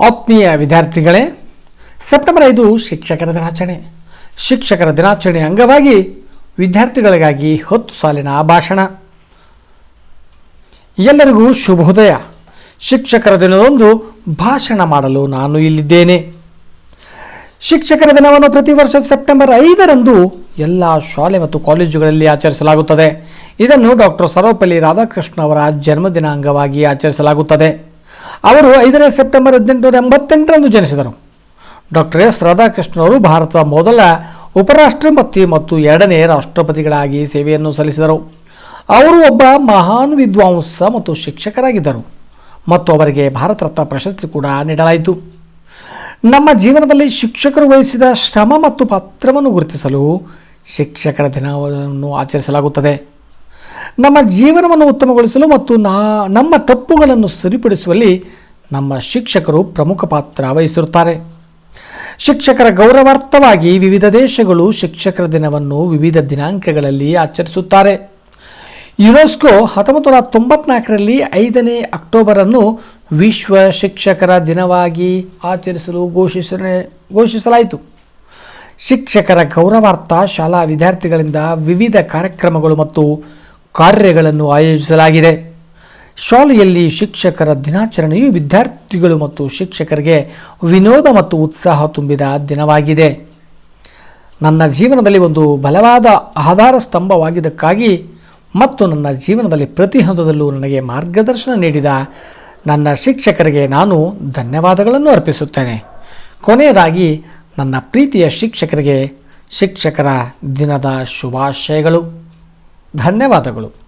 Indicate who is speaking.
Speaker 1: ಆತ್ಮೀಯ ವಿದ್ಯಾರ್ಥಿಗಳೇ, ಸೆಪ್ಟೆಂಬರ್ ಐದು ಶಿಕ್ಷಕರ ದಿನಾಚರಣೆ. ಶಿಕ್ಷಕರ ದಿನಾಚರಣೆ ಅಂಗವಾಗಿ ವಿದ್ಯಾರ್ಥಿಗಳಿಗಾಗಿ ಹತ್ತು ಸಾಲಿನ ಭಾಷಣ. ಎಲ್ಲರಿಗೂ ಶುಭೋದಯ ಶಿಕ್ಷಕರ ದಿನದಂದು ಭಾಷಣ ಮಾಡಲು ನಾನು ಇಲ್ಲಿದ್ದೇನೆ. ಶಿಕ್ಷಕರ ದಿನವನ್ನು ಪ್ರತಿ ವರ್ಷ ಸೆಪ್ಟೆಂಬರ್ ಐದರಂದು ಎಲ್ಲ ಶಾಲೆ ಮತ್ತು ಕಾಲೇಜುಗಳಲ್ಲಿ ಆಚರಿಸಲಾಗುತ್ತದೆ. ಇದನ್ನು ಡಾಕ್ಟರ್ ಸರ್ವಪಲ್ಲಿ ರಾಧಾಕೃಷ್ಣ ಅವರ ಜನ್ಮದಿನ ಅಂಗವಾಗಿ ಆಚರಿಸಲಾಗುತ್ತದೆ. ಅವರು ಐದನೇ ಸೆಪ್ಟೆಂಬರ್ ಹದಿನೆಂಟುನೂರ ಎಂಬತ್ತೆಂಟರಂದು ಜನಿಸಿದರು. ಡಾಕ್ಟರ್ ಎಸ್ ರಾಧಾಕೃಷ್ಣವರು ಭಾರತದ ಮೊದಲ ಉಪರಾಷ್ಟ್ರಪತಿ ಮತ್ತು ಎರಡನೇ ರಾಷ್ಟ್ರಪತಿಗಳಾಗಿ ಸೇವೆಯನ್ನು ಸಲ್ಲಿಸಿದರು. ಅವರು ಒಬ್ಬ ಮಹಾನ್ ವಿದ್ವಾಂಸ ಮತ್ತು ಶಿಕ್ಷಕರಾಗಿದ್ದರು. ಮತ್ತು ಅವರಿಗೆ ಭಾರತ ರತ್ನ ಪ್ರಶಸ್ತಿ ಕೂಡ ನೀಡಲಾಯಿತು. ನಮ್ಮ ಜೀವನದಲ್ಲಿ ಶಿಕ್ಷಕರು ವಹಿಸಿದ ಶ್ರಮ ಮತ್ತು ಪಾತ್ರವನ್ನು ಗುರುತಿಸಲು ಶಿಕ್ಷಕರ ದಿನವನ್ನು ಆಚರಿಸಲಾಗುತ್ತದೆ. ನಮ್ಮ ಜೀವನವನ್ನು ಉತ್ತಮಗೊಳಿಸಲು ಮತ್ತು ನಾ, ನಮ್ಮ ತಪ್ಪುಗಳನ್ನು ಸರಿಪಡಿಸುವಲ್ಲಿ ನಮ್ಮ ಶಿಕ್ಷಕರು ಪ್ರಮುಖ ಪಾತ್ರ ವಹಿಸಿರುತ್ತಾರೆ. ಶಿಕ್ಷಕರ ಗೌರವಾರ್ಥವಾಗಿ ವಿವಿಧ ದೇಶಗಳು ಶಿಕ್ಷಕರ ದಿನವನ್ನು ವಿವಿಧ ದಿನಾಂಕಗಳಲ್ಲಿ ಆಚರಿಸುತ್ತಾರೆ. ಯುನೆಸ್ಕೋ ಹತ್ತೊಂಬತ್ತು ನೂರ ತೊಂಬತ್ನಾಲ್ಕರಲ್ಲಿ ಐದನೇ ಅಕ್ಟೋಬರನ್ನು ವಿಶ್ವ ಶಿಕ್ಷಕರ ದಿನವಾಗಿ ಆಚರಿಸಲು ಘೋಷಿಸ ಘೋಷಿಸಲಾಯಿತು. ಶಿಕ್ಷಕರ ಗೌರವಾರ್ಥ ಶಾಲಾ ವಿದ್ಯಾರ್ಥಿಗಳಿಂದ ವಿವಿಧ ಕಾರ್ಯಕ್ರಮಗಳು ಮತ್ತು ಕಾರ್ಯಗಳನ್ನು ಆಯೋಜಿಸಲಾಗಿದೆ. ಶಾಲೆಯಲ್ಲಿ ಶಿಕ್ಷಕರ ದಿನಾಚರಣೆಯು ವಿದ್ಯಾರ್ಥಿಗಳು ಮತ್ತು ಶಿಕ್ಷಕರಿಗೆ ವಿನೋದ ಮತ್ತು ಉತ್ಸಾಹ ತುಂಬಿದ ದಿನವಾಗಿದೆ. ನನ್ನ ಜೀವನದಲ್ಲಿ ಒಂದು ಬಲವಾದ ಆಧಾರ ಸ್ತಂಭವಾಗಿದ್ದಕ್ಕಾಗಿ ಮತ್ತು ನನ್ನ ಜೀವನದಲ್ಲಿ ಪ್ರತಿ ಹಂತದಲ್ಲೂ ನನಗೆ ಮಾರ್ಗದರ್ಶನ ನೀಡಿದ ನನ್ನ ಶಿಕ್ಷಕರಿಗೆ ನಾನು ಧನ್ಯವಾದಗಳನ್ನು ಅರ್ಪಿಸುತ್ತೇನೆ. ಕೊನೆಯದಾಗಿ, ನನ್ನ ಪ್ರೀತಿಯ ಶಿಕ್ಷಕರಿಗೆ ಶಿಕ್ಷಕರ ದಿನದ ಶುಭಾಶಯಗಳು. ಧನ್ಯವಾದಗಳು.